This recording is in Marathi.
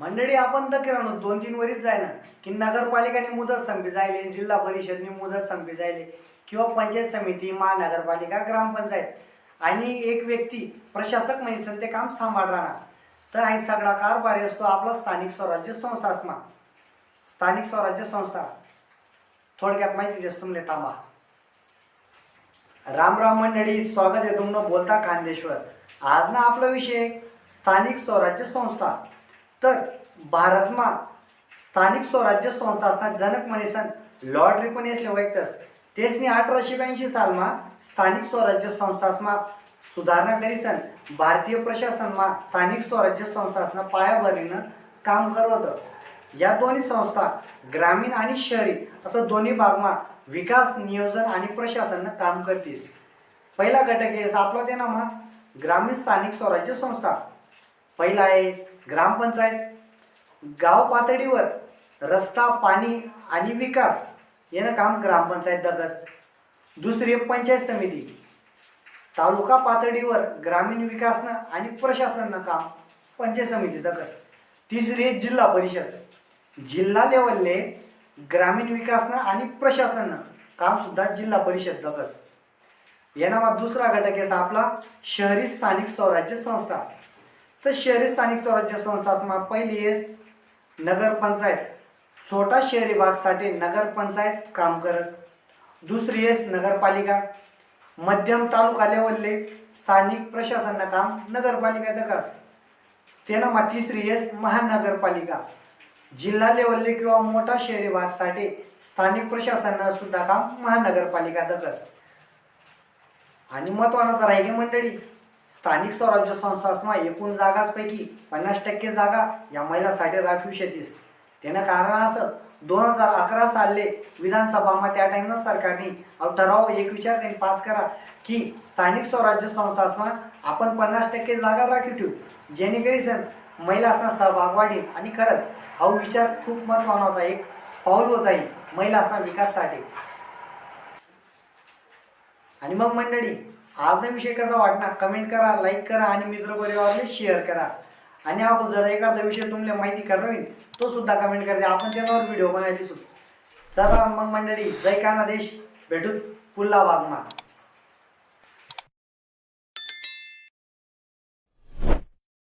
मंडळी आपण तर किराणू दोन तीन वरीच जाय ना. की नगरपालिकाने मुदत संपी जायले जिल्हा परिषदने मुदत संपी जायले किंवा पंचायत समिती महानगरपालिका ग्रामपंचायत. आणि एक व्यक्ती प्रशासक म्हणजे ते काम सांभाळ राहणार. तर हा सगळा कारभारी असतो आपला स्थानिक स्वराज्य संस्था असमा. स्थानिक स्वराज्य संस्था. थोडक्यात माहिती देस तुमले थांबा. राम राम मंडळी स्वागत आहे तुमनं बोलता खानदेश्वर. आज ना आपला विषय स्थानिक स्वराज्य संस्था. तर भारतमा स्थानिक स्वराज्य संस्था असतात जनक म्हणीसन लॉर्ड रिपन यसले वैकतस तेसनी अठराशे ब्याऐंशी सालमा स्थानिक स्वराज्य संस्थासमा सुधारणा करीसन भारतीय प्रशासनमा स्थानिक स्वराज्य संस्थासना पायाभरणीनं काम करत होतं. या दोन्ही संस्था ग्रामीण आणि शहरी असं दोन्ही भागमा विकास नियोजन आणि प्रशासनानं काम करतीस. पहिला घटक आहे आपला ते ना ग्रामीण स्थानिक स्वराज्य संस्था. पहिला आहे ग्रामपंचायत. गाव पातळीवर रस्ता पाणी आणि विकास यानं काम ग्रामपंचायत दगस दुसरी आहे पंचायत समिती. तालुका पातळीवर ग्रामीण विकासनं आणि प्रशासननं काम पंचायत समिती दगस तिसरी आहे जिल्हा परिषद. जिल्हा लेवलले ग्रामीण विकासनं आणि प्रशासननं कामसुद्धा जिल्हा परिषद दगस यानामा दुसरा घटक आहे आपला शहरी स्थानिक स्वराज्य संस्था. तर शहरी स्थानिक स्वराज्य संस्थासमा पहिली येस नगरपंचायत. छोटा शहरी भागसाठी नगरपंचायत काम करस दुसरी येस नगरपालिका. मध्यम तालुका लेवलले स्थानिक प्रशासनानं काम नगरपालिका दकास तेनामा तिसरी येस महानगरपालिका. जिल्हा लेवलले किंवा मोठा शहरी भागसाठी स्थानिक प्रशासनानं सुद्धा काम महानगरपालिका दकस आणि महत्वाचं राहिली मंडळी स्थानिक स्वराज्य संस्थासमा एकूण जागांपैकी पन्नास टक्के जागा या महिलासाठी राखीव शेतीस. त्यानं कारण असं दोन हजार अकरा सालले विधानसभामा त्या टाईमनं सरकारने अहो ठराव एक विचार त्यांनी पास करा की स्थानिक स्वराज्य संस्थासमा आपण पन्नास टक्के जागा राखीव ठेवू. जेणेकरीसन महिला असता सहभाग वाढेल आणि खरंच हा विचार खूप महत्त्वाचा होता. एक पाऊल होता आहे महिला असता विकाससाठी. आणि मग मंडळी आजचा विषय कसा वाटणार? कमेंट करा लाईक करा आणि मित्रपरिवाराला शेअर करा. आणि आपण जर एखादा विषय तुम्हाला माहिती करणार होईल तो सुद्धा कमेंट करते. आपण त्याच्यावर व्हिडिओ बनायला दिसू. चला मग मंडळी जय काना देश भेटू पुल्ला वागमा